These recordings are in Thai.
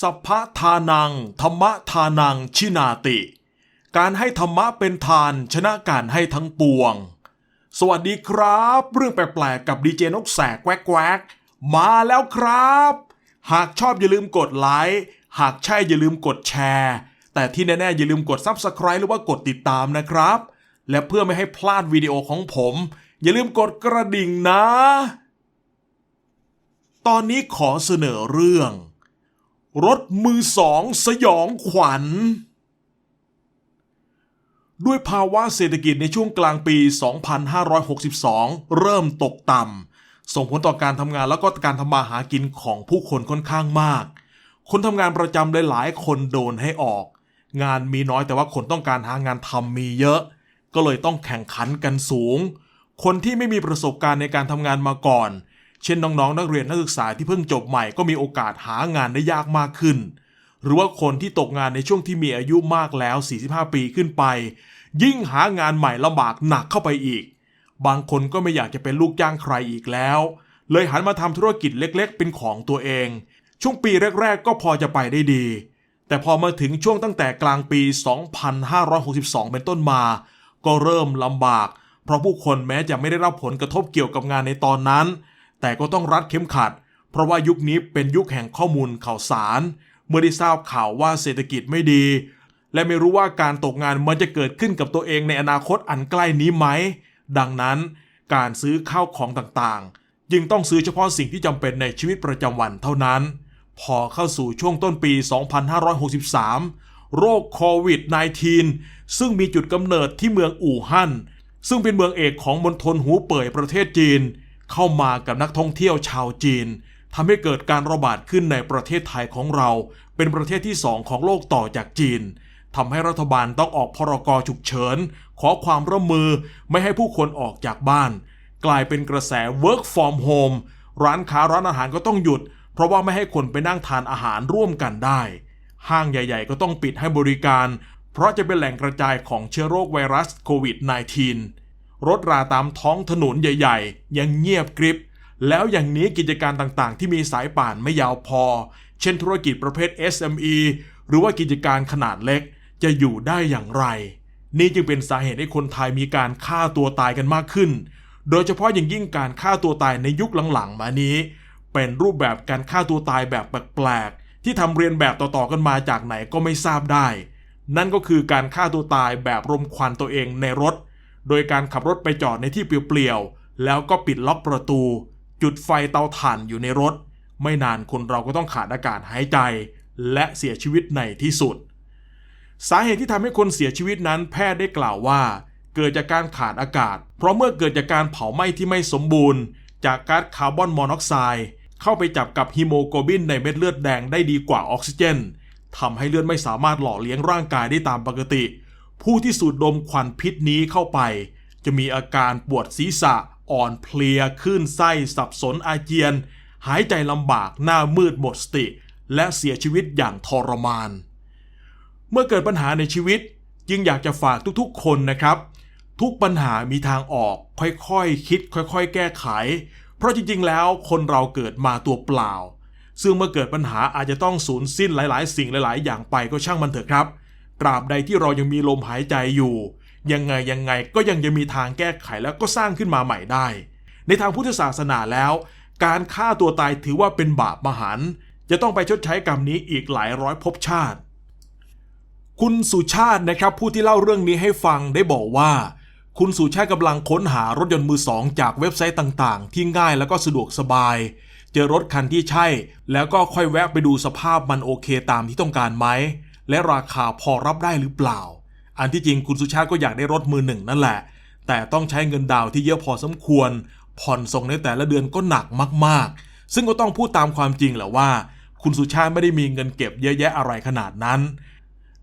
สัพพะทานัง ธรรมะทานังชินาติ การให้ธรรมะเป็นทานชนะการให้ทั้งปวง สวัสดีครับ เรื่องแปลกๆกับดีเจนกแสกแวกแวกมาแล้วครับ หากชอบอย่าลืมกดไลค์หากใช่อย่าลืมกดแชร์ แต่ที่แน่ๆอย่าลืมกด Subscribe หรือว่ากดติดตามนะครับ และเพื่อไม่ให้พลาดวิดีโอของผม อย่าลืมกดกระดิ่งนะ ตอนนี้ขอเสนอเรื่อง รถมือสองสยองขวัญ ด้วยภาวะเศรษฐกิจในช่วงกลางปี 2562 เริ่มตกต่ำ ส่งผลต่อการทำงานแล้วก็การทำมาหากินของผู้คนค่อนข้างมาก คนทำงานประจำหลายคนโดนให้ออก งานมีน้อยแต่ว่าคนต้องการหางานทำมีเยอะ ก็เลยต้องแข่งขันกันสูง คนที่ไม่มีประสบการณ์ในการทำงานมาก่อน เช่นน้องๆ นักเรียนนักศึกษาที่เพิ่งจบใหม่ก็มีโอกาสหางานได้ยากมากขึ้น หรือว่าคนที่ตกงานในช่วงที่มีอายุมากแล้ว 45 ปีขึ้นไป ยิ่งหางานใหม่ลำบากหนักเข้าไปอีก บางคนก็ไม่อยากจะเป็นลูกจ้างใครอีกแล้ว เลยหันมาทำธุรกิจเล็กๆ เป็นของตัวเอง ช่วงปีแรก ๆ ก็พอจะไปได้ดี แต่พอมาถึงช่วงตั้งแต่กลางปี 2562 เป็นต้นมา ก็เริ่มลำบาก เพราะผู้คนแม้จะไม่ได้รับผลกระทบเกี่ยวกับงานในตอนนั้น แต่ก็ต้องรัดเข็มขัด เพราะว่ายุคนี้เป็นยุคแห่งข้อมูลข่าวสาร เมื่อได้ทราบข่าวว่าเศรษฐกิจไม่ดี และไม่รู้ว่าการตกงานมันจะเกิดขึ้นกับตัวเองในอนาคตอันใกล้นี้ไหม ดังนั้น การซื้อข้าวของต่างๆ จึงต้องซื้อเฉพาะสิ่งที่จำเป็นในชีวิตประจำวันเท่านั้น พอเข้าสู่ช่วงต้นปี 2563 โรคโควิด -19 ซึ่งมีจุดกำเนิดที่เมืองอู่ฮั่นซึ่งเป็นเมืองเอกของมณฑลหูเป่ยประเทศจีน เข้ามากับนักท่องเที่ยวชาวจีนทำให้เกิดการระบาดขึ้นในประเทศไทยของเรา เป็นประเทศที่สองของโลกต่อจากจีนทำให้รัฐบาลต้องออกพรกฉุกเฉิน ขอความร่วมมือไม่ให้ผู้คนออกจากบ้าน กลายเป็นกระแส work from home ร้านค้าร้านอาหารก็ต้องหยุด เพราะว่าไม่ให้คนไปนั่งทานอาหารร่วมกันได้ ห้างใหญ่ ๆ ก็ต้องปิดให้บริการ เพราะจะเป็นแหล่งกระจายของเชื้อโรคไวรัสโควิด -19 รถราตามท้องถนนใหญ่ ๆ ยังเงียบกริบ แล้วอย่างนี้กิจการต่างๆ ที่มีสายป่านไม่ยาวพอ เช่นธุรกิจประเภท SME หรือว่ากิจการขนาดเล็กจะอยู่ได้อย่างไร นี่จึงเป็นสาเหตุให้คนไทยมีการฆ่าตัวตายกันมากขึ้น โดยเฉพาะอย่างยิ่งการฆ่าตัวตายในยุคหลังๆ มานี้ เป็นรูปแบบการฆ่าตัวตายแบบแปลกๆที่ทำเรียนแบบต่อๆกันมาจากไหนก็ไม่ทราบได้ นั่นก็คือการฆ่าตัวตายแบบรมควันตัวเองในรถ โดยการขับรถไปจอดในที่เปลี่ยวๆ แล้วก็ปิดล็อกประตู จุดไฟเตาถ่านอยู่ในรถ ไม่นานคนเราก็ต้องขาดอากาศหายใจ และเสียชีวิตในที่สุด สาเหตุที่ทำให้คนเสียชีวิตนั้นแพทย์ได้กล่าวว่า เกิดจากการขาดอากาศ เพราะเมื่อเกิดจากการเผาไหม้ที่ไม่สมบูรณ์ จากก๊าซคาร์บอนมอนอกไซด์เข้าไปจับกับฮีโมโกลบินในเม็ดเลือดแดงได้ดีกว่าออกซิเจนทำให้เลือดไม่สามารถหล่อเลี้ยงร่างกายได้ตามปกติ ผู้ที่สูดดมควันพิษนี้เข้าไป จะมีอาการปวดศีรษะอ่อนเพลียคลื่นไส้สับสนอาเจียน หายใจลำบากหน้ามืดหมดสติ และเสียชีวิตอย่างทรมาน เมื่อเกิดปัญหาในชีวิตจึงอยากจะฝากทุกๆ คนนะครับ ทุกปัญหามีทางออกค่อยๆคิด ค่อยๆ แก้ไข เพราะจริงๆ แล้วคนเราเกิดมาตัวเปล่า ซึ่งเมื่อเกิดปัญหาอาจจะต้องสูญสิ้นหลาย ๆ สิ่งหลาย ๆ อย่างไปก็ช่างมันเถอะครับ ตราบใดที่เรายังมีลมหายใจอยู่ ยังไงยังไงก็ยังจะมีทางแก้ไขแล้วก็สร้างขึ้นมาใหม่ได้ ในทางพุทธศาสนาแล้ว การฆ่าตัวตายถือว่าเป็นบาปมหันต์จะต้องไปชดใช้กรรมนี้อีกหลายร้อยภพชาติ คุณสุชาตินะครับผู้ที่เล่าเรื่องนี้ให้ฟังได้บอกว่า คุณสุชาติกำลังค้นหารถยนต์มือสองจากเว็บไซต์ต่างๆ ที่ง่ายแล้วก็สะดวกสบาย เจอรถคันที่ใช่ แล้วก็ค่อยแวะไปดูสภาพมันโอเคตามที่ต้องการไหม และราคาพอรับได้หรือเปล่า อันที่จริงคุณสุชาติก็อยากได้รถมือหนึ่งนั่นแหละ แต่ต้องใช้เงินดาวน์ที่เยอะพอสมควร ผ่อนส่งในแต่ละเดือนก็หนักมากๆ ซึ่งก็ต้องพูดตามความจริงแหละว่า คุณสุชาติไม่ได้มีเงินเก็บเยอะแยะอะไรขนาดนั้น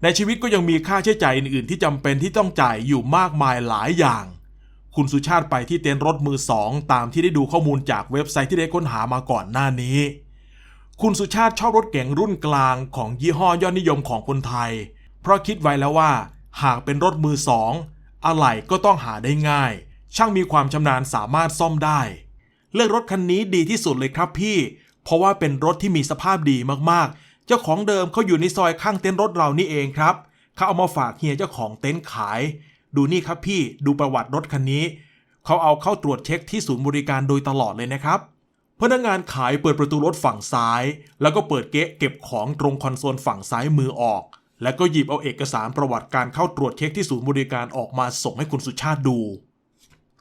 ในชีวิตก็ยังมีค่าใช้จ่ายอื่น ๆ ที่จำเป็นที่ต้องจ่ายอยู่มากมายหลายอย่าง คุณสุชาติไปที่เต็นท์รถมือสองตามที่ได้ดูข้อมูลจากเว็บไซต์ที่ได้ค้นหามาก่อนหน้านี้ คุณสุชาติชอบรถเก๋งรุ่นกลางของยี่ห้อยอดนิยมของคนไทย เพราะคิดไว้แล้วว่า หากเป็นรถมือสองอะไหล่ก็ต้องหาได้ง่าย ช่างมีความชำนาญสามารถซ่อมได้ เลือกรถคันนี้ดีที่สุดเลยครับพี่ เพราะว่าเป็นรถที่มีสภาพดีมากๆ เจ้าของเดิมเขาอยู่ในซอยข้างเต็นท์รถเรานี่เองครับเขาเอามาฝากเฮียเจ้าของเต็นท์ขาย ดูนี่ครับพี่ดูประวัติรถคันนี้เขาเอาเข้าตรวจเช็คที่ศูนย์บริการโดยตลอดเลยนะครับ พนักงานขายเปิดประตูรถฝั่งซ้าย แล้วก็เปิดเก๊ะเก็บของตรงคอนโซลฝั่งซ้ายมือออก แล้วก็หยิบเอาเอกสารประวัติการเข้าตรวจเช็คที่ศูนย์บริการออกมาส่งให้คุณสุชาติดู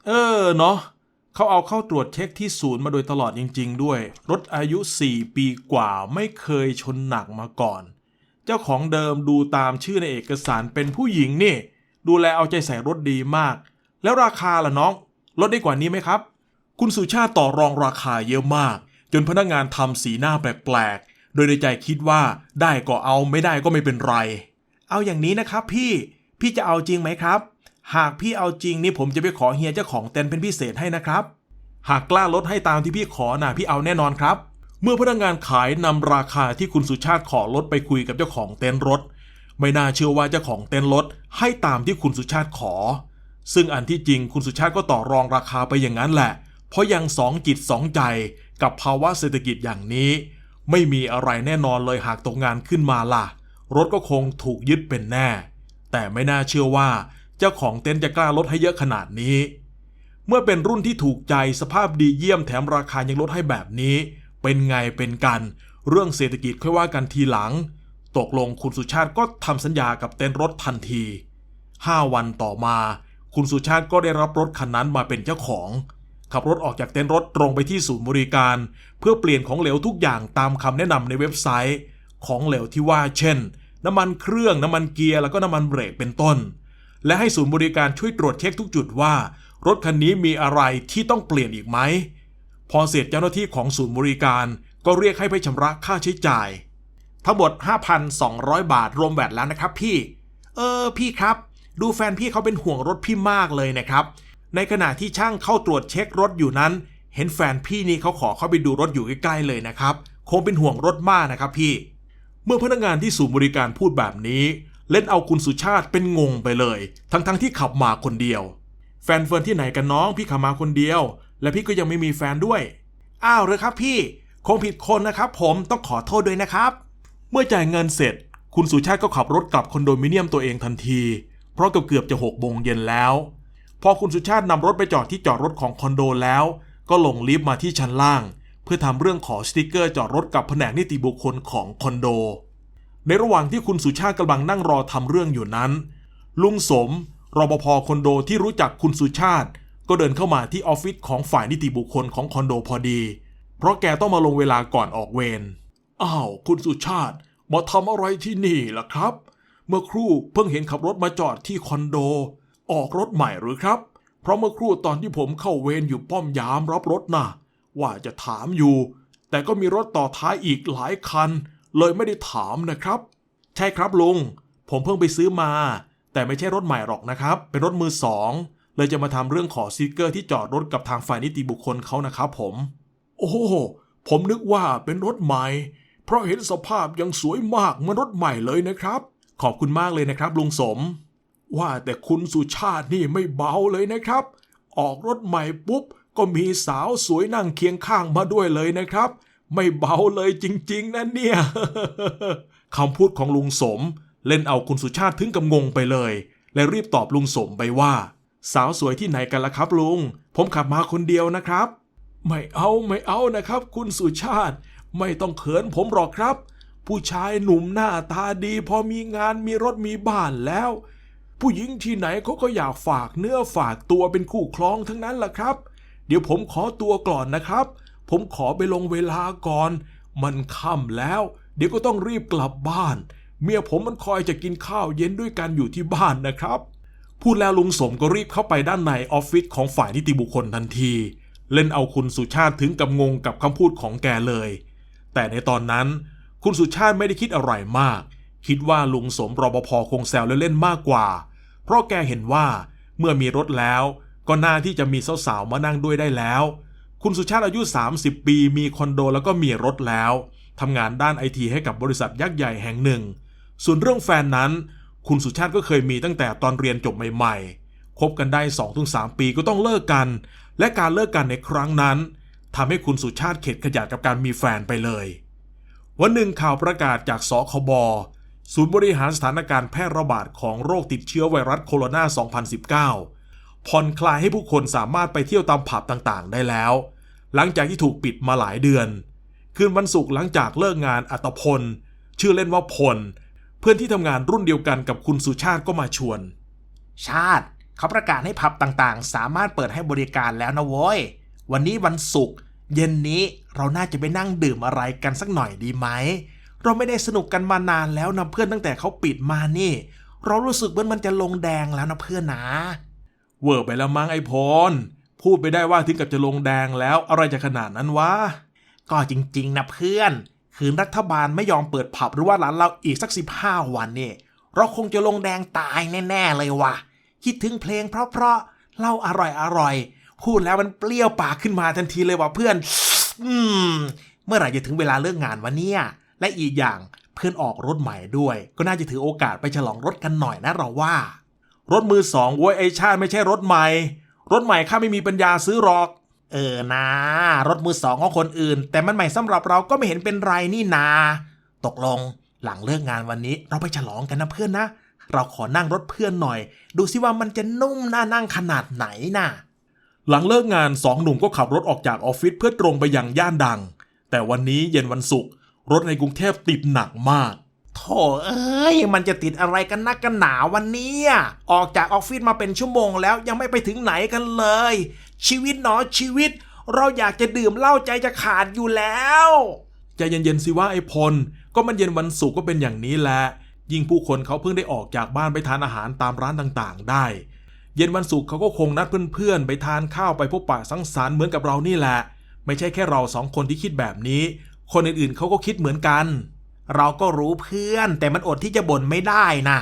เออเนาะเขาเอาเข้าตรวจเช็คที่ศูนย์มาโดยตลอดจริง ๆ ด้วย รถอายุ 4 ปีกว่าไม่เคยชนหนักมาก่อน เจ้าของเดิมดูตามชื่อในเอกสารเป็นผู้หญิงนี่ ดูแลเอาใจใส่รถดีมาก แล้วราคาล่ะน้อง ลดได้กว่านี้ไหมครับ คุณสุชาติต่อรองราคาเยอะมาก จนพนักงานทำสีหน้าแปลกๆ โดยในใจคิดว่าได้ก็เอาไม่ได้ก็ไม่เป็นไร เอาอย่างนี้นะครับพี่พี่จะเอาจริงไหมครับ หากพี่เอาจริงนี่ผมจะไปขอเฮียเจ้าของเต็นท์เป็นพิเศษให้นะครับ หากกล้าลดให้ตามที่พี่ขอนะพี่เอาแน่นอนครับ เมื่อพนักงานขายนำราคาที่คุณสุชาติขอลดไปคุยกับเจ้าของเต็นท์รถ ไม่น่าเชื่อว่าเจ้าของเต็นท์รถให้ตามที่คุณสุชาติขอ ซึ่งอันที่จริงคุณสุชาติก็ต่อรองราคาไปอย่างนั้นแหละ เพราะยังสองจิตสองใจกับภาวะเศรษฐกิจอย่างนี้ ไม่มีอะไรแน่นอนเลยหากตกงานขึ้นมาล่ะ รถก็คงถูกยึดเป็นแน่ แต่ไม่น่าเชื่อว่า เจ้าของเต็นท์จะกล้าลดให้เยอะขนาดนี้ เมื่อเป็นรุ่นที่ถูกใจสภาพดีเยี่ยมแถมราคายังลดให้แบบนี้ เป็นไงเป็นกัน เรื่องเศรษฐกิจค่อยว่ากันทีหลัง ตกลงคุณสุชาติก็ทำสัญญากับเต็นท์รถทันที5วันต่อมา คุณสุชาติก็ได้รับรถคันนั้นมาเป็นเจ้าของ ขับรถออกจากเต็นท์รถตรงไปที่ศูนย์บริการ เพื่อเปลี่ยนของเหลวทุกอย่างตามคำแนะนำในเว็บไซต์ ของเหลวที่ว่าเช่น น้ำมันเครื่องน้ำมันเกียร์แล้วก็น้ำมันเบรกเป็นต้น และให้ศูนย์บริการช่วยตรวจเช็คทุกจุดว่า รถคันนี้มีอะไรที่ต้องเปลี่ยนอีกไหมพอเสร็จเจ้าหน้าที่ของศูนย์บริการก็เรียกให้ไปชำระค่าใช้จ่าย ทั้งหมด 5,200 บาทรวมแวดแล้วนะครับพี่ เออพี่ครับ ดูแฟนพี่เขาเป็นห่วงรถพี่มากเลยนะครับ ในขณะที่ช่างเข้าตรวจเช็ครถอยู่นั้น เห็นแฟนพี่นี่เขาขอเข้าไปดูรถอยู่ใกล้ๆเลยนะครับ คงเป็นห่วงรถมากนะครับพี่ เมื่อพนักงานที่ศูนย์บริการพูดแบบนี้ เล่นเอาคุณสุชาติเป็นงงไปเลย ทั้งๆทที่ขับมาคนเดียว แฟนเฟิร์นที่ไหนกันน้องพี่ขับมาคนเดียว และพี่ก็ยังไม่มีแฟนด้วย อ้าวเลยครับพี่ คงผิดคนนะครับ ผมต้องขอโทษด้วยนะครับ เมื่อจ่ายเงินเสร็จ คุณสุชาติก็ขับรถกลับคอนโดมิเนียมตัวเองทันที เพราะเกือบๆจะหกโมงเย็นแล้ว พอคุณสุชาตินำรถไปจอดที่จอดรถของคอนโดแล้ว ก็ลงลิฟต์มาที่ชั้นล่าง เพื่อทำเรื่องขอสติกเกอร์จอดรถกับแผนกนิติบุคคลของคอนโด ในระหว่างที่คุณสุชาติกำลังนั่งรอทำเรื่องอยู่นั้น ลุงสมรปภคอนโดที่รู้จักคุณสุชาติ ก็เดินเข้ามาที่ออฟฟิศของฝ่ายนิติบุคคลของคอนโดพอดี เพราะแกต้องมาลงเวลาก่อนออกเวรอ้าวคุณสุชาติมาทำอะไรที่นี่ล่ะครับ เมื่อครู่เพิ่งเห็นขับรถมาจอดที่คอนโด ออกรถใหม่หรือครับ เพราะเมื่อครู่ตอนที่ผมเข้าเวรอยู่ป้อมยามรับรถนะว่าจะถามอยู่ แต่ก็มีรถต่อท้ายอีกหลายคัน เลยไม่ได้ถามนะครับ ใช่ครับลุง ผมเพิ่งไปซื้อมา แต่ไม่ใช่รถใหม่หรอกนะครับ เป็นรถมือสองเลยจะมาทำเรื่องขอสติกเกอร์ที่จอดรถกับทางฝ่ายนิติบุคคลเขานะครับผม โอ้โหผมนึกว่าเป็นรถใหม่ เพราะเห็นสภาพยังสวยมากเหมือนรถใหม่เลยนะครับ ขอบคุณมากเลยนะครับลุงสม ว่าแต่คุณสุชาตินี่ไม่เบาเลยนะครับ ออกรถใหม่ปุ๊บ ก็มีสาวสวยนั่งเคียงข้างมาด้วยเลยนะครับ ไม่เบาเลยจริง ๆนะเนี่ยคำพูดของลุงสม เล่นเอาคุณสุชาติถึงกับงงไปเลย และรีบตอบลุงสมไปว่า สาวสวยที่ไหนกันล่ะครับลุง ผมขับมาคนเดียวนะครับ ไม่เอาไม่เอานะครับ คุณสุชาติ ไม่ต้องเขินผมหรอกครับ ผู้ชายหนุ่มหน้าตาดี พอมีงานมีรถมีบ้านแล้ว ผู้หญิงที่ไหนเขาก็อยากฝากเนื้อฝากตัวเป็นคู่ครองทั้งนั้นล่ะครับ เดี๋ยวผมขอตัวก่อนนะครับ ผมขอไปลงเวลาก่อน มันค่ำแล้ว เดี๋ยวก็ต้องรีบกลับบ้าน เมียผมมันคอยจะกินข้าวเย็นด้วยกันอยู่ที่บ้านนะครับ พูดแล้วลุงสมก็รีบเข้าไปด้านในออฟฟิศของฝ่ายนิติบุคคลทันที เล่นเอาคุณสุชาติถึงกับงงกับคำพูดของแกเลย แต่ในตอนนั้น คุณสุชาติไม่ได้คิดอะไรมาก คิดว่าลุงสมรปภคงแซวเล่นๆมากกว่าเราะแกเห็นว่าเมื่อมีรถแล้ว ก็น่าที่จะมีสาวๆมานั่งด้วยได้แล้ว คุณสุชาติอายุ 30 ปี มีคอนโดแล้วก็มีรถแล้วทำงานด้านไอทีให้กับบริษัทยักษ์ใหญ่แห่งหนึ่ง ส่วนเรื่องแฟนนั้น คุณสุชาติก็เคยมีตั้งแต่ตอนเรียนจบใหม่ๆ คบกันได้ 2-3 ปีก็ต้องเลิกกัน และการเลิกกันในครั้งนั้นทำให้คุณสุชาติเข็ดขยาดกับการมีแฟนไปเลย วันหนึ่งข่าวประกาศจากสคบ ศูนย์บริหารสถานการณ์แพร่ระบาดของโรคติดเชื้อไวรัสโคโรนา 2019 ผ่อนคลายให้ผู้คนสามารถไปเที่ยวตามผับต่างๆ ได้แล้ว หลังจากที่ถูกปิดมาหลายเดือน คืนวันศุกร์หลังจากเลิกงานอัตพล ชื่อเล่นว่าพล เพื่อนที่ทำงานรุ่นเดียวกันกับคุณสุชาติก็มาชวน ชาติ เขาประกาศให้ผับต่างๆ สามารถเปิดให้บริการแล้วนะโว้ย วันนี้วันศุกร์เย็นนี้เราน่าจะไปนั่งดื่มอะไรกันสักหน่อยดีไหม เราไม่ได้สนุกกันมานานแล้วนะเพื่อนตั้งแต่เขาปิดมานี่ เรารู้สึกเหมือนมันจะลงแดงแล้วนะเพื่อนนะเวอร์ไปแล้วมั้งไอพลพูดไปได้ว่าถึงกับจะลงแดงแล้วอะไรจะขนาดนั้นวะก็จริงๆนะเพื่อน คืนรัฐบาลไม่ยอมเปิดผับหรือว่าร้านเราอีกสัก 15 วันนี่เราคงจะลงแดงตายแน่ๆเลยว่ะคิดถึงเพลงเพราะๆเล่าอร่อยๆพูดแล้วมันเปรี้ยวปากขึ้นมาทันทีเลยว่ะเพื่อน อืม เมื่อไหร่จะถึงเวลาเลิกงานวะเนี่ย และอีกอย่างเพื่อนออกรถใหม่ด้วย ก็น่าจะถือโอกาสไปฉลองรถกันหน่อยนะเราว่า รถมือสองโว้ยไอชาติไม่ใช่รถใหม่ รถใหม่ข้าไม่มีปัญญาซื้อหรอก เออนะ รถมือสองของคนอื่น แต่มันใหม่สำหรับเราก็ไม่เห็นเป็นไรนี่นา ตกลงหลังเลิกงานวันนี้เราไปฉลองกันนะเพื่อนนะ เราขอนั่งรถเพื่อนหน่อย ดูสิว่ามันจะนุ่มน่านั่งขนาดไหนน่ะหลังเลิกงานสองหนุ่มก็ขับรถออกจากออฟฟิศเพื่อตรงไปยังย่านดัง แต่วันนี้เย็นวันศุกร์ รถในกรุงเทพติดหนักมากโถเอ้ย มันจะติดอะไรกันนักกันหนาวันนี้อะออกจากออฟฟิศมาเป็นชั่วโมงแล้วยังไม่ไปถึงไหนกันเลย ชีวิตหนอชีวิต เราอยากจะดื่มเหล้าใจจะขาดอยู่แล้วใจเย็นๆสิว่าไอพล ก็มันเย็นวันศุกร์ก็เป็นอย่างนี้แหละ ยิ่งผู้คนเขาเพิ่งได้ออกจากบ้านไปทานอาหารตามร้านต่างๆ ได้ เย็นวันศุกร์เขาก็คงนัดเพื่อนๆ ไปทานข้าวไปพบปะสังสรรค์เหมือนกับเรานี่แหละ ไม่ใช่แค่เราสองคนที่คิดแบบนี้ คนอื่นๆเขาก็คิดเหมือนกัน เราก็รู้เพื่อนแต่มันอดที่จะบ่นไม่ได้นะ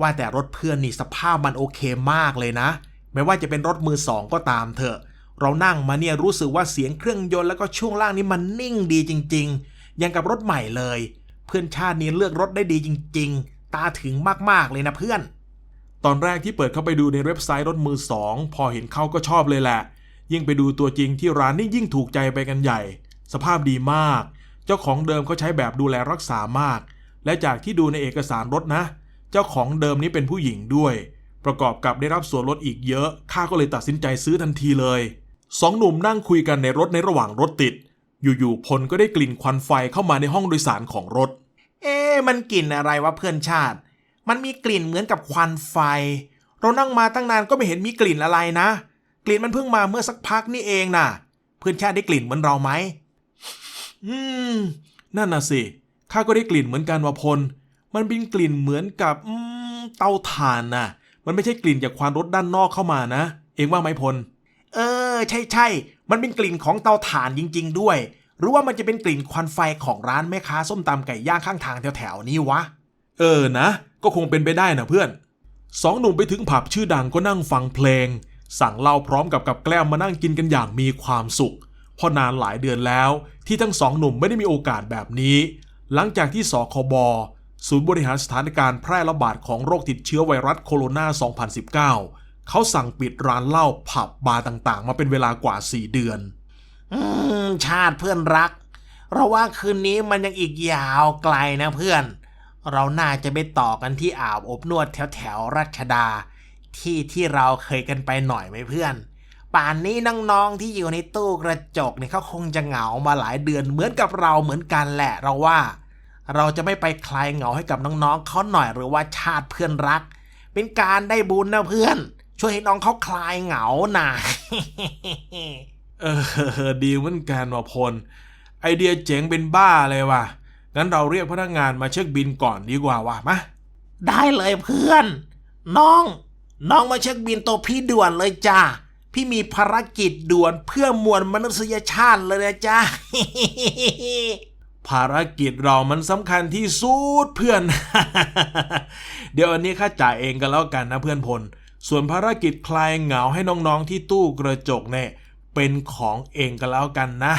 ว่าแต่รถเพื่อนนี่สภาพมันโอเคมากเลยนะ ไม่ว่าจะเป็นรถมือสองก็ตามเถอะ เรานั่งมาเนี่ยรู้สึกว่าเสียงเครื่องยนต์แล้วก็ช่วงล่างนี่มันนิ่งดีจริง ๆ ยังกับรถใหม่เลย เพื่อนชาตินี้เลือกรถได้ดีจริง ๆ ตาถึงมากๆเลยนะเพื่อน ตอนแรกที่เปิดเข้าไปดูในเว็บไซต์รถมือสองพอเห็นเข้าก็ชอบเลยแหละ ยิ่งไปดูตัวจริงที่ร้านนี่ยิ่งถูกใจไปกันใหญ่ สภาพดีมาก เจ้าของเดิมเขาใช้แบบดูแลรักษามาก และจากที่ดูในเอกสารรถนะ เจ้าของเดิมนี้เป็นผู้หญิงด้วย ประกอบกับได้รับส่วนลดอีกเยอะข้าก็เลยตัดสินใจซื้อทันทีเลยสองหนุ่มนั่งคุยกันในรถในระหว่างรถติด อยู่ๆพลก็ได้กลิ่นควันไฟเข้ามาในห้องโดยสารของรถ เอ๊ะมันกลิ่นอะไรวะเพื่อนชาติ มันมีกลิ่นเหมือนกับควันไฟ เรานั่งมาตั้งนานก็ไม่เห็นมีกลิ่นอะไรนะ กลิ่นมันเพิ่งมาเมื่อสักพักนี่เองน่ะ เพื่อนชาติได้กลิ่นเหมือนเราไหม อืม นั่นน่ะสิ ข้าก็ได้กลิ่นเหมือนกันว่าพล มันเป็นกลิ่นเหมือนกับอืมเตาถ่านน่ะ มันไม่ใช่กลิ่นจากควันรถด้านนอกเข้ามานะ เองว่าไหมพล เออ ใช่ใช่ มันเป็นกลิ่นของเตาถ่านจริง ๆ ด้วย หรือว่ามันจะเป็นกลิ่นควันไฟของร้านแม่ค้าส้มตำไก่ย่างข้างทางแถวๆนี้วะ เออนะ ก็คงเป็นไปได้นะเพื่อน สองหนุ่มไปถึงผับชื่อดังก็นั่งฟังเพลง สั่งเหล้าพร้อมกับกับแกล้มมานั่งกินกันอย่างมีความสุข เพราะนานหลายเดือนแล้วที่ทั้งสองหนุ่มไม่ได้มีโอกาสแบบนี้ หลังจากที่สคบศูนย์บริหารสถานการณ์แพร่ระบาดของโรคติดเชื้อไวรัสโคโรนา 2019 เขาสั่งปิดร้านเหล้าผับบาร์ต่างๆ มาเป็นเวลากว่า 4 เดือนอืมชาติเพื่อนรัก เราว่าคืนนี้มันยังอีกยาวไกลนะเพื่อน เราน่าจะไปต่อกันที่อ่าวอบนวดแถวแถวรัชดา ที่ที่เราเคยกันไปหน่อยไหมเพื่อน ป่านนี้น้องๆที่อยู่ในตู้กระจกเนี่ยเขาคงจะเหงามาหลายเดือนเหมือนกับเราเหมือนกันแหละ เราว่า เราจะไม่ไปคลายเหงาให้กับน้องๆเขาหน่อยหรือว่าชาติเพื่อนรัก เป็นการได้บุญนะเพื่อน ช่วยให้น้องเขาคลายเหงาหน่ะเออดีเหมือนกันว่ะพล ไอเดียเจ๋งเป็นบ้าเลยว่ะงั้นเราเรียกพนักงานมาเช็คบินก่อนดีกว่าว่ะมาได้เลยเพื่อน น้อง น้องมาเช็คบินตัวพี่ด่วนเลยจ้า พี่มีภารกิจด่วนเพื่อมวลมนุษยชาติเลยนะจ้าภารกิจเรามันสำคัญที่สุดเพื่อน เดี๋ยวอันนี้ข้าจ่ายเองกันแล้วกันนะเพื่อนพล ส่วนภารกิจคลายเหงาให้น้องๆที่ตู้กระจกเนี่ยเป็นของเองกันแล้วกันนะ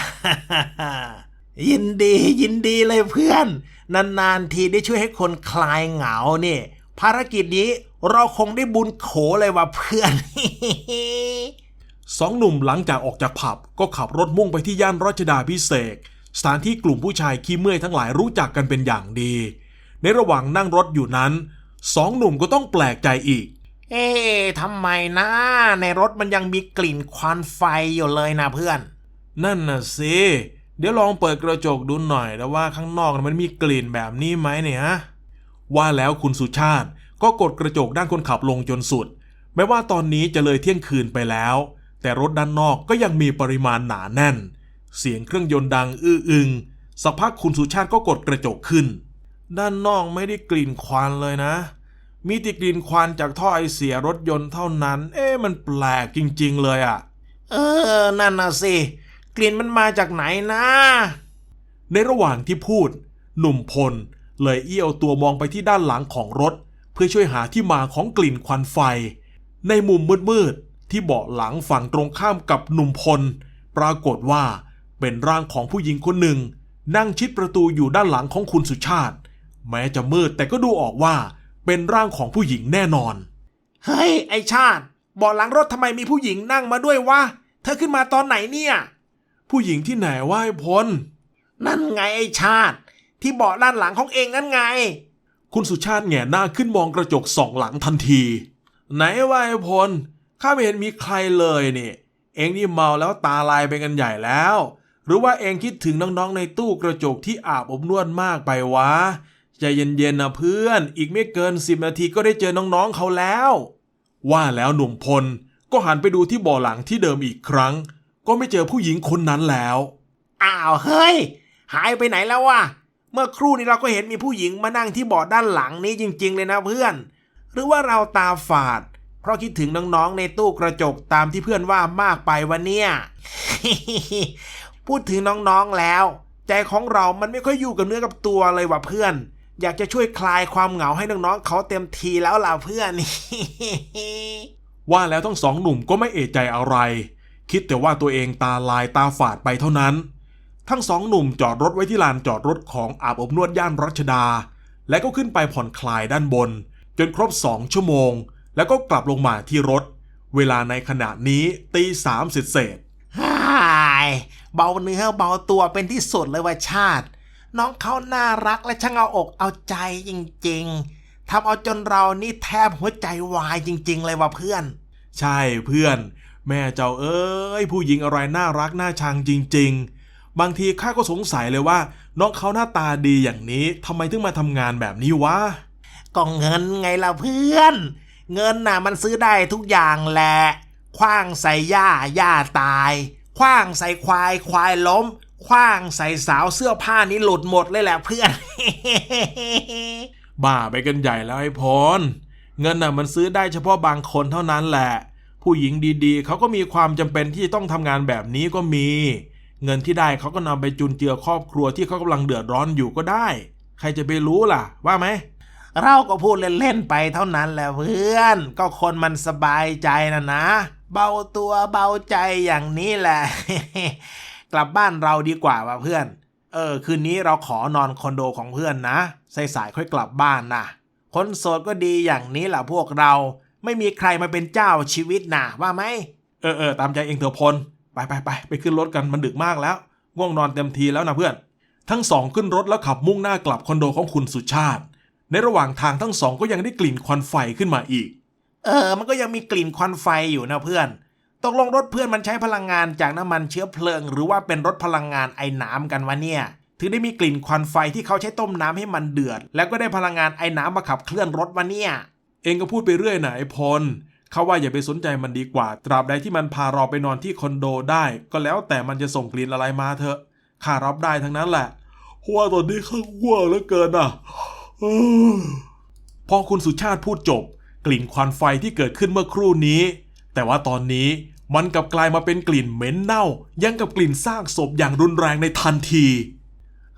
ยินดียินดีเลยเพื่อน นานๆทีได้ช่วยให้คนคลายเหงาเนี่ยภารกิจนี้เราคงได้บุญโขเลยว่ะเพื่อน สองหนุ่มหลังจากออกจากผับก็ขับรถมุ่งไปที่ย่านรัชดาพิเศษกสถานที่กลุ่มผู้ชายขี้เมื่อยทั้งหลายรู้จักกันเป็นอย่างดี ในระหว่างนั่งรถอยู่นั้นสองหนุ่มก็ต้องแปลกใจอีก เอ๊ะทำไมนะ ในรถมันยังมีกลิ่นควันไฟอยู่เลยนะเพื่อน นั่นน่ะสิเดี๋ยวลองเปิดกระจกดูหน่อยแล้วว่าข้างนอกมันมีกลิ่นแบบนี้ไหมเนี่ยฮะว่าแล้วคุณสุชาติก็กดกระจกด้านคนขับลงจนสุดแม้ว่าตอนนี้จะเลยเที่ยงคืนไปแล้ว แต่รถด้านนอกก็ยังมีปริมาณหนาแน่น เสียงเครื่องยนต์ดังอื้ออึงสักพักคุณสุชาติก็กดกระจกขึ้น ด้านนอกไม่ได้กลิ่นควันเลยนะ มีแต่กลิ่นควันจากท่อไอเสียรถยนต์เท่านั้น เอ๊ะมันแปลกจริง ๆ เลยอะ่ะ เออ นั่นน่ะสิ กลิ่นมันมาจากไหนนะ ในระหว่างที่พูด หนุ่มพล เลยเอี้ยวตัวมองไปที่ด้านหลังของรถ เพื่อช่วยหาที่มาของกลิ่นควันไฟ ในมุมมืดๆ ที่เบาะหลังฝั่งตรงข้ามกับหนุ่มพล ปรากฏว่าเป็นร่างของผู้หญิงคนหนึ่ง นั่งชิดประตูอยู่ด้านหลังของคุณสุชาติ แม้จะมืดแต่ก็ดูออกว่าเป็นร่างของผู้หญิงแน่นอน เฮ้ย ไอชาติเบาะหลังรถทำไมมีผู้หญิงนั่งมาด้วยวะเธอขึ้นมาตอนไหนเนี่ย ผู้หญิงที่ไหนว่าไอ้พลนั่นไงไอชาติ ที่เบาะด้านหลังของเองนั่นไง คุณสุชาติแหง่หน้าขึ้นมองกระจกส่องหลังทันที ไหนว่าไอ้พล ข้าไม่เห็นมีใครเลยนี่ เองนี่เมาแล้วตาลายไปกันใหญ่แล้ว หรือว่าเองคิดถึงน้องๆในตู้กระจกที่อาบอบนวดมากไปวะ ใจเย็นๆนะเพื่อน อีกไม่เกินสิบนาทีก็ได้เจอน้องๆเขาแล้ว ว่าแล้วหนุ่มพลก็หันไปดูที่บ่อหลังที่เดิมอีกครั้ง ก็ไม่เจอผู้หญิงคนนั้นแล้ว อ้าวเฮ้ย หายไปไหนแล้ววะ เมื่อครู่นี้เราก็เห็นมีผู้หญิงมานั่งที่เบาะด้านหลังนี้จริง ๆ เลยนะเพื่อน หรือว่าเราตาฝาด เพราะคิดถึงน้องๆในตู้กระจกตามที่เพื่อนว่ามากไปวันเนี่ยพูดถึงน้องๆแล้ว ใจของเรามันไม่ค่อยอยู่กับเนื้อกับตัวเลยว่ะเพื่อน อยากจะช่วยคลายความเหงาให้น้องๆเขาเต็มทีแล้วล่ะเพื่อน ว่าแล้วทั้งสองหนุ่มก็ไม่เอะใจอะไร คิดแต่ว่าตัวเองตาลายตาฝาดไปเท่านั้น ทั้งสองหนุ่มจอดรถไว้ที่ลานจอดรถของอาบอบนวดย่านรัชดา และก็ขึ้นไปผ่อนคลายด้านบน จนครบสองชั่วโมง แล้วก็กลับลงมาที่รถ เวลาในขณะนี้ตีสามเศษฮ่ายเบาเนื้อเบาตัวเป็นที่สุดเลยว่าชาติ น้องเขาน่ารักและช่างเอาอกเอาใจจริงๆทำเอาจนเรานี่แทบหัวใจวายจริง ๆ เลยว่ะเพื่อนๆใช่เพื่อน แม่เจ้าเอ้ยผู้หญิงอะไรน่ารักน่าชังจริง ๆ บางทีข้าก็สงสัยเลยว่า น้องเขาหน้าตาดีอย่างนี้ทำไมถึงมาทำงานแบบนี้วะก็เงินไงล่ะเพื่อน เงินน่ะมันซื้อได้ทุกอย่างแหละคว้างใส่หญ้าหญ้าตายคว้างใส่ควายควายล้มคว้างใส่สาวเสื้อผ้านี่หลุดหมดเลยแหละเพื่อน บ้าไปกันใหญ่แล้วไอ้พร เงินน่ะมันซื้อได้เฉพาะบางคนเท่านั้นแหละ ผู้หญิงดีๆ เขาก็มีความจำเป็นที่จะต้องทำงานแบบนี้ก็มี เงินที่ได้เขาก็นำไปจุนเจือครอบครัวที่เขากำลังเดือดร้อนอยู่ก็ได้ ใครจะไปรู้ล่ะ ว่าไหม เราก็พูดเล่นๆไปเท่านั้นแหละเพื่อน ก็คนมันสบายใจนะนะ เบาตัวเบาใจอย่างนี้แหละ กลับบ้านเราดีกว่าว่ะเพื่อน เออ คืนนี้เราขอนอนคอนโดของเพื่อนนะสายๆค่อยกลับบ้านนะคนโสดก็ดีอย่างนี้แหละพวกเรา ไม่มีใครมาเป็นเจ้าชีวิตนะว่าไหมเออเออตามใจเองเถอะพลไปไปไปไปขึ้นรถกันมันดึกมากแล้ว ง่วงนอนเต็มทีแล้วนะเพื่อน ทั้งสองขึ้นรถแล้วขับมุ่งหน้ากลับคอนโดของคุณสุชาติ ในระหว่างทางทั้งสองก็ยังได้กลิ่นควันไฟขึ้นมาอีก เออ มันก็ยังมีกลิ่นควันไฟอยู่นะเพื่อน ตกลงรถเพื่อนมันใช้พลังงานจากน้ำมันเชื้อเพลิง หรือว่าเป็นรถพลังงานไอ้น้ำกันวะเนี่ย ถึงได้มีกลิ่นควันไฟที่เขาใช้ต้มน้ำให้มันเดือด แล้วก็ได้พลังงานไอ้น้ำมาขับเคลื่อนรถวะเนี่ย เองก็พูดไปเรื่อยนะไอ้พลเขาว่าอย่าไปสนใจมันดีกว่า ตราบใดที่มันพาเราไปนอนที่คอนโดได้ ก็แล้วแต่มันจะส่งกลิ่นอะไรมาเถอะข้ารับได้ทั้งนั้นแหละเพราะว่าตอนนี้ข้าง่วงเหลือเกินอะเออ พอคุณสุชาติพูดจบ กลิ่นควันไฟที่เกิดขึ้นเมื่อครู่นี้ แต่ว่าตอนนี้มันกลับกลายมาเป็นกลิ่นเหม็นเน่า ยังกับกลิ่นซากศพอย่างรุนแรงในทันที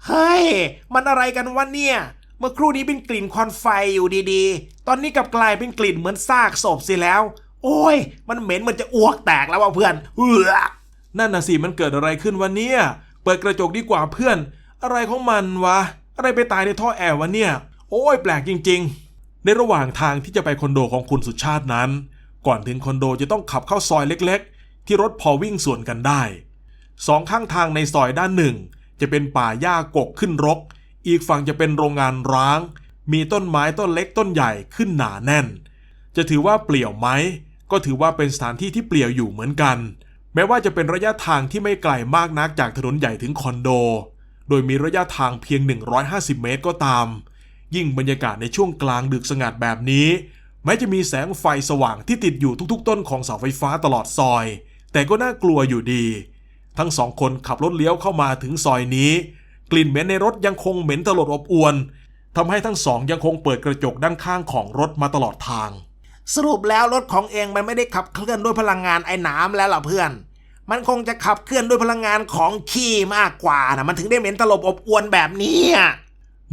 เฮ้ยมันอะไรกันวะเนี่ย เมื่อครู่นี้เป็นกลิ่นควันไฟอยู่ดีๆ ตอนนี้กลับกลายเป็นกลิ่นเหมือนซากศพสิแล้ว โอ้ย มันเหม็นมันจะอ้วกแตกแล้วว่ะเพื่อนเอือนั่นน่ะสิมันเกิดอะไรขึ้นวันนี้เปิดกระจกดีกว่าเพื่อน อะไรของมันวะ อะไรไปตายในท่อแอร์วะเนี่ย โอ้ยแปลกจริง ๆ ในระหว่างทางที่จะไปคอนโดของคุณสุชาตินั้น ก่อนถึงคอนโดจะต้องขับเข้าซอยเล็ก ๆ ที่รถพอวิ่งสวนกันได้สองข้างทางในซอยด้านหนึ่ง จะเป็นป่าหญ้ากกขึ้นรก อีกฝั่งจะเป็นโรงงานร้าง มีต้นไม้ต้นเล็กต้นใหญ่ขึ้นหนาแน่น จะถือว่าเปลี่ยวไหมก็ถือว่าเป็นสถานที่ที่เปลี่ยวอยู่เหมือนกัน แม้ว่าจะเป็นระยะทางที่ไม่ไกลมากนักจากถนนใหญ่ถึงคอนโด โดยมีระยะทางเพียง 150 เมตรก็ตาม ยิ่งบรรยากาศในช่วงกลางดึกสงัดแบบนี้ แม้จะมีแสงไฟสว่างที่ติดอยู่ทุกๆ ต้นของเสาไฟฟ้าตลอดซอย แต่ก็น่ากลัวอยู่ดี ทั้งสองคนขับรถเลี้ยวเข้ามาถึงซอยนี้ กลิ่นเหม็นในรถยังคงเหม็นตลดอบอวนทำให้ทั้งสองยังคงเปิดกระจกด้านข้างของรถมาตลอดทาง สรุปแล้วรถของเองมันไม่ได้ขับเคลื่อนด้วยพลังงานไอ้น้ำแล้วล่ะเพื่อน มันคงจะขับเคลื่อนด้วยพลังงานของขี้มากกว่านะมันถึงได้เหม็นตลบอบอวนแบบนี้อะ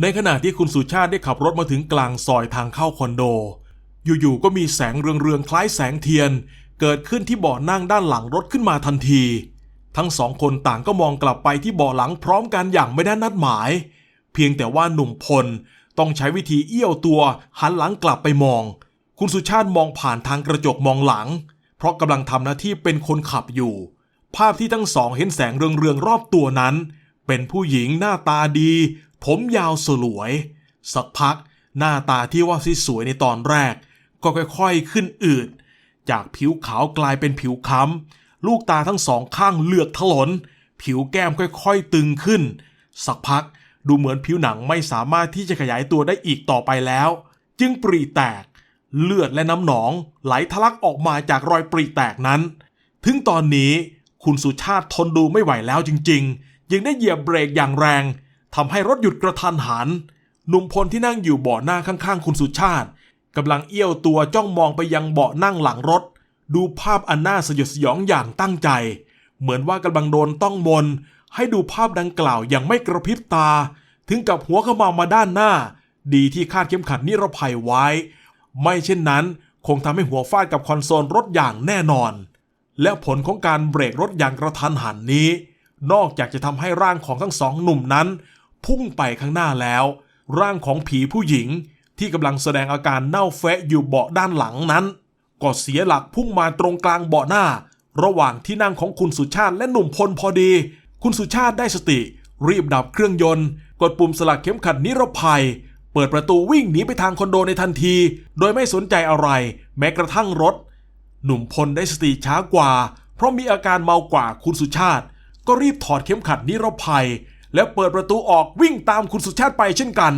ในขณะที่คุณสุชาติได้ขับรถมาถึงกลางซอยทางเข้าคอนโด อยู่ๆก็มีแสงเรืองๆคล้ายแสงเทียน เกิดขึ้นที่เบาะนั่งด้านหลังรถขึ้นมาทันที ทั้งสองคนต่างก็มองกลับไปที่เบาะหลังพร้อมกันอย่างไม่ได้นัดหมาย เพียงแต่ว่าหนุ่มพลต้องใช้วิธีเอี้ยวตัวหันหลังกลับไปมอง คุณสุชาติมองผ่านทางกระจกมองหลัง เพราะกำลังทำหน้าที่เป็นคนขับอยู่ ภาพที่ทั้งสองเห็นแสงเรืองๆรอบตัวนั้น เป็นผู้หญิงหน้าตาดี ผมยาวสลวย สักพักหน้าตาที่ว่าสวยในตอนแรก ก็ค่อยๆขึ้นอืด จากผิวขาวกลายเป็นผิวค้ำลูกตาทั้งสองข้างเลือดถลน ผิวแก้มค่อยๆตึงขึ้น สักพักดูเหมือนผิวหนังไม่สามารถที่จะขยายตัวได้อีกต่อไปแล้ว จึงปรีแตก เลือดและน้ำหนองไหลทะลักออกมาจากรอยปรีแตกนั้น ถึงตอนนี้ คุณสุชาติทนดูไม่ไหวแล้วจริงๆ ยังได้เหยียบเบรกอย่างแรงทำให้รถหยุดกระทันหันหนุ่มพลที่นั่งอยู่เบาะหน้าข้างๆ คุณสุชาติกำลังเอี้ยวตัวจ้องมองไปยังเบาะนั่งหลังรถ ดูภาพอันน่าสยดสยองอย่างตั้งใจ เหมือนว่ากำลังโดนต้องมน ให้ดูภาพดังกล่าวอย่างไม่กระพริบตา ถึงกับหัวขมามาด้านหน้า ดีที่คาดเข็มขัดนิรภัยไว้ ไม่เช่นนั้น คงทำให้หัวฟาดกับคอนโซลรถอย่างแน่นอน และผลของการเบรกรถอย่างกระทันหันนี้ นอกจากจะทำให้ร่างของทั้งสองหนุ่มนั้น พุ่งไปข้างหน้าแล้ว ร่างของผีผู้หญิงที่กำลังแสดงอาการเน่าเฟะอยู่เบาะด้านหลังนั้น ก็เสียหลักพุ่งมาตรงกลางเบาะหน้า ระหว่างที่นั่งของคุณสุชาติและหนุ่มพลพอดี คุณสุชาติได้สติ รีบดับเครื่องยนต์ กดปุ่มสลักเข็มขัดนิรภัย เปิดประตูวิ่งหนีไปทางคอนโดในทันที โดยไม่สนใจอะไร แม้กระทั่งรถ หนุ่มพลได้สติช้ากว่า เพราะมีอาการเมากว่าคุณสุชาติ ก็รีบถอดเข็มขัดนิรภัย และเปิดประตูออกวิ่งตามคุณสุชาติไปเช่นกัน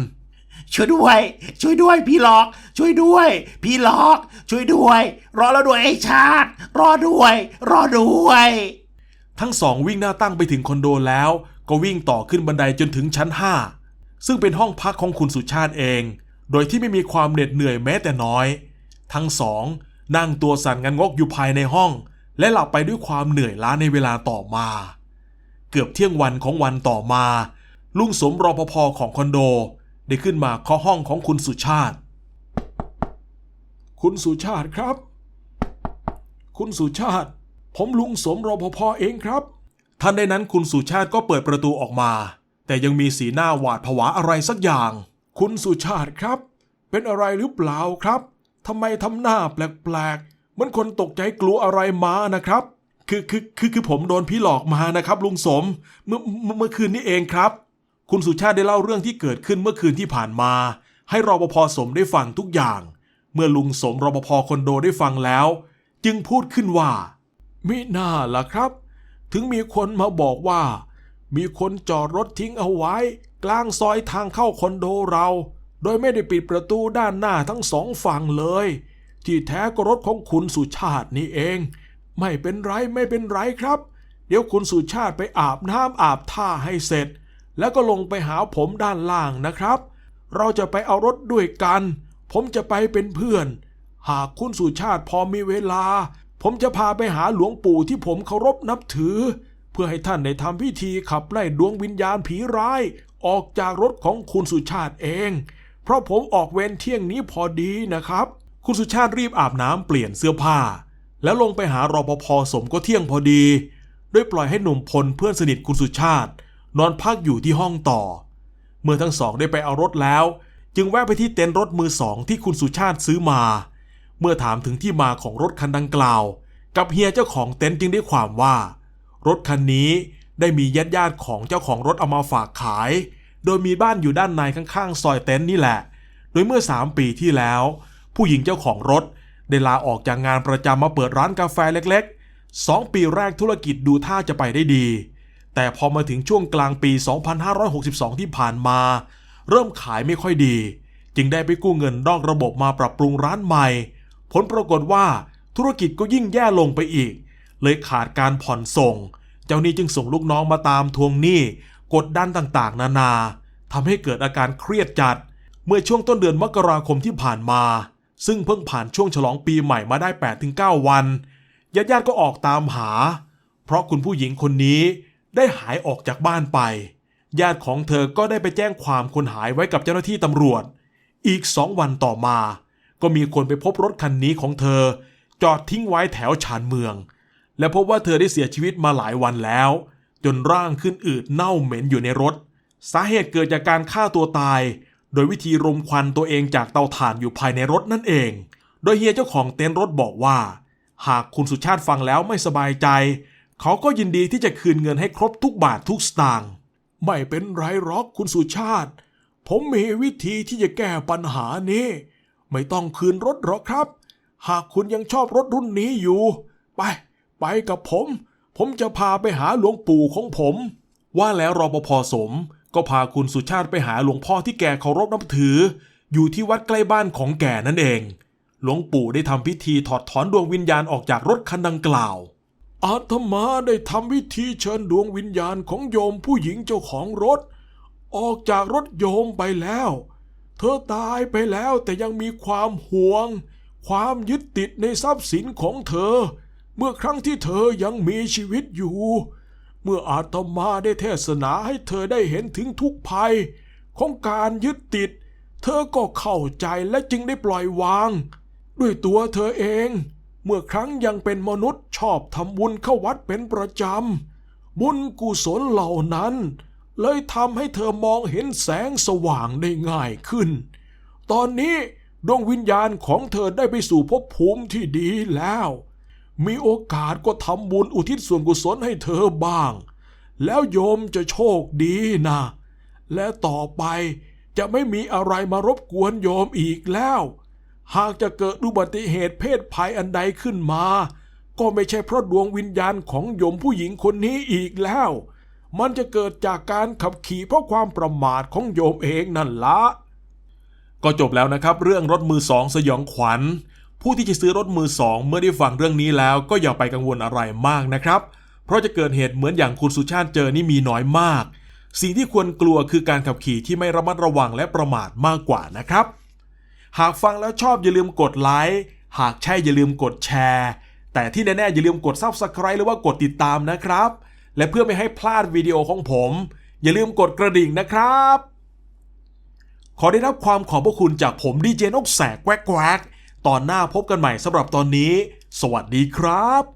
ช่วยด้วย ช่วยด้วยพี่หลอก ช่วยด้วย พี่หลอก ช่วยด้วย รอเราด้วยไอ้ชาติ รอด้วย รอด้วย ทั้งสองวิ่งหน้าตั้งไปถึงคอนโดแล้ว ก็วิ่งต่อขึ้นบันไดจนถึงชั้น5ซึ่งเป็นห้องพักของคุณสุชาติเอง โดยที่ไม่มีความเหน็ดเหนื่อยแม้แต่น้อย ทั้งสอง นั่งตัวสั่นงันงกอยู่ภายในห้อง และหลับไปด้วยความเหนื่อยล้าในเวลาต่อมา เกือบเที่ยงวันของวันต่อมา ลุงสมรปภของคอนโด ได้ขึ้นมาเคาะห้องของคุณสุชาติ คุณสุชาติครับ คุณสุชาติ ผมลุงสมรปภเองครับทันใดนั้นคุณสุชาติก็เปิดประตูออกมา แต่ยังมีสีหน้าหวาดผวาอะไรสักอย่าง คุณสุชาติครับ เป็นอะไรหรือเปล่าครับ ทำไมทำหน้าแปลกๆเหมือนคนตกใจกลัวอะไรมานะครับ คือคือคือคือผมโดนพี่หลอกมานะครับ ลุงสม เมื่อเมื่อคืนนี้เองครับ คุณสุชาติได้เล่าเรื่องที่เกิดขึ้นเมื่อคืนที่ผ่านมา ให้รปภสมได้ฟังทุกอย่าง เมื่อลุงสมรปภคอนโดได้ฟังแล้ว จึงพูดขึ้นว่ามิน่าล่ะครับ ถึงมีคนมาบอกว่า มีคนจอดรถทิ้งเอาไว้ กลางซอยทางเข้าคอนโดเรา โดยไม่ได้ปิดประตูด้านหน้าทั้งสองฝั่งเลย ที่แท้ก็รถของคุณสุชาตินี่เอง ไม่เป็นไรไม่เป็นไรครับ เดี๋ยวคุณสุชาติไปอาบน้ำอาบท่าให้เสร็จ แล้วก็ลงไปหาผมด้านล่างนะครับ เราจะไปเอารถด้วยกัน ผมจะไปเป็นเพื่อน หากคุณสุชาติพอมีเวลา ผมจะพาไปหาหลวงปู่ที่ผมเคารพนับถือ เพื่อให้ท่านได้ทำพิธีขับไล่ดวงวิญญาณผีร้าย ออกจากรถของคุณสุชาติเอง เพราะผมออกเวรเที่ยงนี้พอดีนะครับ คุณสุชาติรีบอาบน้ำเปลี่ยนเสื้อผ้า แล้วลงไปหารอปภสมก็เที่ยงพอดีโดยปล่อยให้หนุ่มพลเพื่อนสนิทคุณสุชาติ นอนพักอยู่ที่ห้องต่อ เมื่อทั้งสองได้ไปเอารถแล้ว จึงแวะไปที่เต็นท์รถมือสองที่คุณสุชาติซื้อมา เมื่อถามถึงที่มาของรถคันดังกล่าว กับเฮียเจ้าของเต็นท์จึงได้ความว่า รถคันนี้ได้มีญาติญาติของเจ้าของรถเอามาฝากขาย โดยมีบ้านอยู่ด้านในข้างๆ ซอยเต็นท์นี่แหละ โดยเมื่อ 3 ปีที่แล้ว ผู้หญิงเจ้าของรถ ได้ลาออกจากงานประจำมาเปิดร้านกาแฟเล็กๆ 2 ปีแรกธุรกิจดูท่าจะไปได้ดี แต่พอมาถึงช่วงกลางปี 2562 ที่ผ่านมา เริ่มขายไม่ค่อยดี จึงได้ไปกู้เงินนอกระบบมาปรับปรุงร้านใหม่ ผลปรากฏว่าธุรกิจก็ยิ่งแย่ลงไปอีก เลยขาดการผ่อนส่ง เจ้าหนี้จึงส่งลูกน้องมาตามทวงหนี้ กดดันต่างๆ นานาทำให้เกิดอาการเครียดจัด เมื่อช่วงต้นเดือนมกราคมที่ผ่านมา ซึ่งเพิ่งผ่านช่วงฉลองปีใหม่มาได้ 8-9 วันญาติๆก็ออกตามหา เพราะคุณผู้หญิงคนนี้ได้หายออกจากบ้านไป ญาติของเธอก็ได้ไปแจ้งความคนหายไว้กับเจ้าหน้าที่ตำรวจ อีกสองวันต่อมา ก็มีคนไปพบรถคันนี้ของเธอ จอดทิ้งไว้แถวชานเมือง และพบว่าเธอได้เสียชีวิตมาหลายวันแล้ว จนร่างขึ้นอืดเน่าเหม็นอยู่ในรถ สาเหตุเกิดจากการฆ่าตัวตาย โดยวิธีรมควันตัวเองจากเตาถ่านอยู่ภายในรถนั่นเอง โดยเฮียเจ้าของเต็นท์รถบอกว่า หากคุณสุชาติฟังแล้วไม่สบายใจ เขาก็ยินดีที่จะคืนเงินให้ครบทุกบาททุกสตางค์ไม่เป็นไรหรอกคุณสุชาติ ผมมีวิธีที่จะแก้ปัญหานี้ ไม่ต้องคืนรถหรอกครับ หากคุณยังชอบรถรุ่นนี้อยู่ ไป ไปกับผม ผมจะพาไปหาหลวงปู่ของผม ว่าแล้วรปภสม ก็พาคุณสุชาติไปหาหลวงพ่อที่แกเคารพนับถือ อยู่ที่วัดใกล้บ้านของแกนั่นเอง หลวงปู่ได้ทำพิธีถอดถอนดวงวิญญาณออกจากรถคันดังกล่าวอาตมาได้ทำพิธีเชิญดวงวิญญาณของโยมผู้หญิงเจ้าของรถ ออกจากรถโยมไปแล้ว เธอตายไปแล้วแต่ยังมีความห่วง ความยึดติดในทรัพย์สินของเธอ เมื่อครั้งที่เธอยังมีชีวิตอยู่ เมื่ออาตมาได้เทศนาให้เธอได้เห็นถึงทุกภัย ของการยึดติด เธอก็เข้าใจและจึงได้ปล่อยวาง ด้วยตัวเธอเอง เมื่อครั้งยังเป็นมนุษย์ชอบทำบุญเข้าวัดเป็นประจำ บุญกุศลเหล่านั้น เลยทำให้เธอมองเห็นแสงสว่างได้ง่ายขึ้น ตอนนี้ดวงวิญญาณของเธอได้ไปสู่ภพภูมิที่ดีแล้ว มีโอกาสก็ทำบุญอุทิศส่วนกุศลให้เธอบ้าง แล้วโยมจะโชคดีนะ และต่อไปจะไม่มีอะไรมารบกวนโยมอีกแล้ว หากจะเกิดอุบัติเหตุเพศภัยอันใดขึ้นมา ก็ไม่ใช่เพราะดวงวิญญาณของโยมผู้หญิงคนนี้อีกแล้ว มันจะเกิดจากการขับขี่เพราะความประมาทของโยมเองนั่นละ ก็จบแล้วนะครับ เรื่องรถมือสองสยองขวัญ ผู้ที่จะซื้อรถมือสองเมื่อได้ฟังเรื่องนี้แล้วก็อย่าไปกังวลอะไรมากนะครับ เพราะจะเกิดเหตุเหมือนอย่างคุณสุชาติเจอนี่มีน้อยมาก สิ่งที่ควรกลัวคือการขับขี่ที่ไม่ระมัดระวังและประมาทมากกว่านะครับ หากฟังแล้วชอบอย่าลืมกดไลค์หากใช่อย่าลืมกดแชร์ แต่ที่แน่ๆอย่าลืมกด Subscribe หรือว่ากดติดตามนะครับ และเพื่อไม่ให้พลาดวิดีโอของผม อย่าลืมกดกระดิ่งนะครับขอได้รับความขอบพระคุณจากผมดีเจนกแสกแวกแวก ตอนหน้าพบกันใหม่สำหรับตอนนี้ สวัสดีครับ